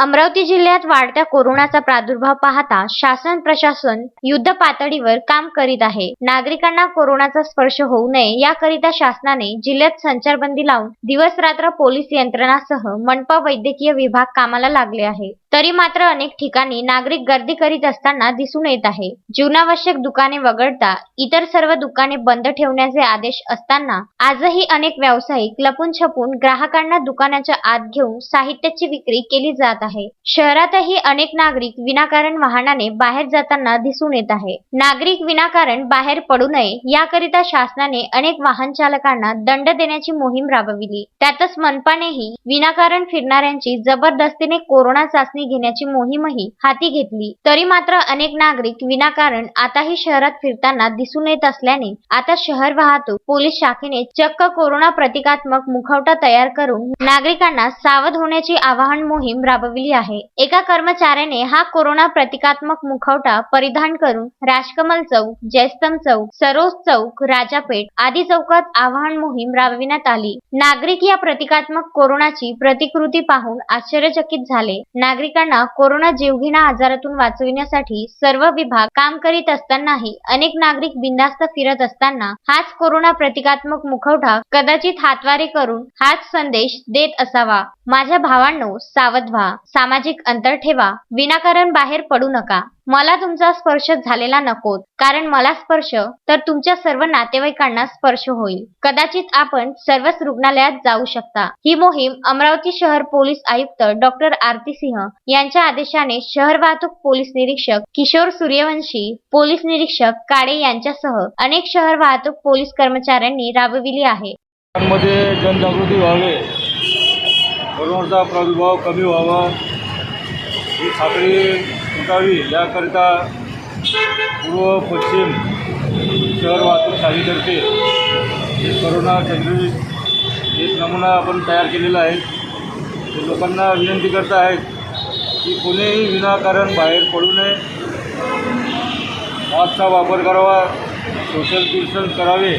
अमरावती जिल्ह्यात वाढत्या कोरोनाचा प्रादुर्भाव पाहता शासन प्रशासन युद्ध पातळीवर काम करीत आहे. नागरिकांना कोरोनाचा स्पर्श होऊ नये याकरिता शासनाने जिल्ह्यात संचारबंदी लावून दिवस रात्र पोलीस यंत्रणासह मनपा वैद्यकीय विभाग कामाला लागले आहे. तरी मात्र अनेक ठिकाणी नागरिक गर्दी करीत असताना दिसून येत आहे. जीवनावश्यक दुकाने वगळता इतर सर्व दुकाने बंद ठेवण्याचे आदेश असताना आजही अनेक व्यावसायिक लपून छपून ग्राहकांना दुकानाच्या आत घेऊन साहित्याची विक्री केली जात आहे. शहरातही अनेक नागरिक विनाकारण वाहनाने बाहेर जाताना दिसून येत आहे. नागरिक विनाकारण बाहेर पडू नये याकरिता शासनाने अनेक वाहन चालकांना दंड देण्याची मोहीम राबविली. त्यातच मनपानेही विनाकारण फिरणाऱ्यांची जबरदस्तीने कोरोना चाचणी घेण्याची मोहीमही हाती घेतली. तरी मात्र अनेक नागरिक विनाकारण आताही शहरात फिरताना दिसून येत असल्याने आता शहर वाहतूक पोलीस शाखेने चक्क कोरोना प्रतिकात्मक मुखवटा तयार करून नागरिकांना सावध होण्याची आवाहन मोहीम राबविली आहे. एका कर्मचाऱ्याने हा कोरोना प्रतिकात्मक मुखवटा परिधान करून राजकमल चौक जयस्तम चौक सरोज चौक राजापेठ आदी चौकात आवाहन मोहीम राबविण्यात आली. नागरिक या प्रतिकात्मक कोरोनाची प्रतिकृती पाहून आश्चर्यचकित झाले. नागरिक नागरिकांना कोरोना जीवघेणा आजारातून वाचविण्यासाठी सर्व विभाग काम करीत असतानाही अनेक नागरिक बिनधास्त फिरत असताना हाच कोरोना प्रतिकात्मक मुखवटा कदाचित हातवारे करून हाच संदेश देत असावा. माझ्या भावांनो सावध व्हा. सामाजिक अंतर ठेवा. विनाकारण बाहेर पडू नका. मला तुमचा स्पर्श झालेला नको. कारण मला स्पर्श तर तुमच्या सर्व नातेवाईकांना स्पर्श होईल. कदाचित आपण सर्वच रुग्णालयात जाऊ शकता. ही मोहीम अमरावती शहर पोलीस आयुक्त डॉक्टर आरती सिंह यांच्या आदेशाने शहर वाहतूक पोलीस निरीक्षक किशोर सूर्यवंशी पोलीस निरीक्षक काळे यांच्यासह अनेक शहर वाहतूक पोलीस कर्मचाऱ्यांनी राबविली आहे. जनजागृती व्हावी. कोरोनाचा प्रादुर्भाव कमी व्हावा. ही खात्री तुटावी याकरिता पूर्व पश्चिम शहर वाहतूक शाहीतर्फे हे करोना केंद्रित एक नमुना आपण तयार केलेला आहे ते लोकांना विनंती करत आहेत की कोणीही विनाकारण बाहेर पडू नये. मास्कचा वापर करावा सोशल डिस्टन्स करावे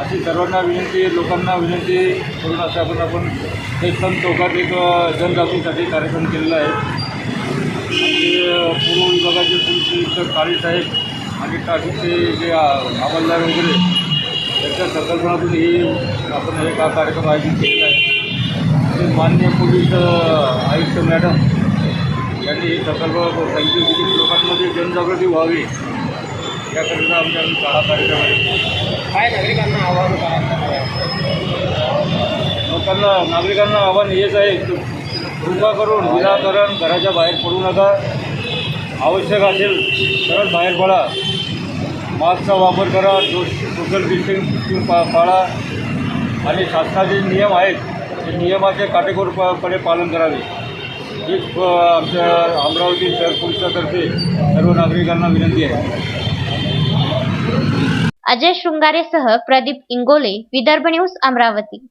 अशी सर्वांना विनंती लोकांना विनंती. करून असं आपण आपण देशस्थान चौकात एक जनजागृतीसाठी कार्यक्रम केलेला आहे. पूर्व विभागाचे पोलीस निरीक्षक काळे साहेब आणि ट्रॅफिकचे जे आ, अंमलदार वगैरे त्यांच्या संकल्पनातून ही आपण हे हा कार्यक्रम आयोजित केलेला आहे. ते मान्य पोलीस आयुक्त मॅडम यांनी ही संकल्पना सांगितली होती की लोकांमध्ये जनजागृती व्हावी. याकरिता आमच्या हा कार्यक्रम आहे. काय नागरिकांना आवाहन लोकांना नागरिकांना आव्हान हेच आहे. की कृपा करून विनाकारण घराच्या बाहेर पडू नका. आवश्यक असेल तरच बाहेर पडा. मास्कचा वापर करा जो सोशल डिस्टन्सिंग पा पाळा. आणि शासनाचे नियम आहेत ते नियमाचे काटेकोरपणे पालन करावे. ही आमच्या अमरावती शहर पोलिसातर्फे सर्व नागरिकांना विनंती आहे. अजय शृंगारेसह प्रदीप इंगोले विदर्भ न्यूज अमरावती.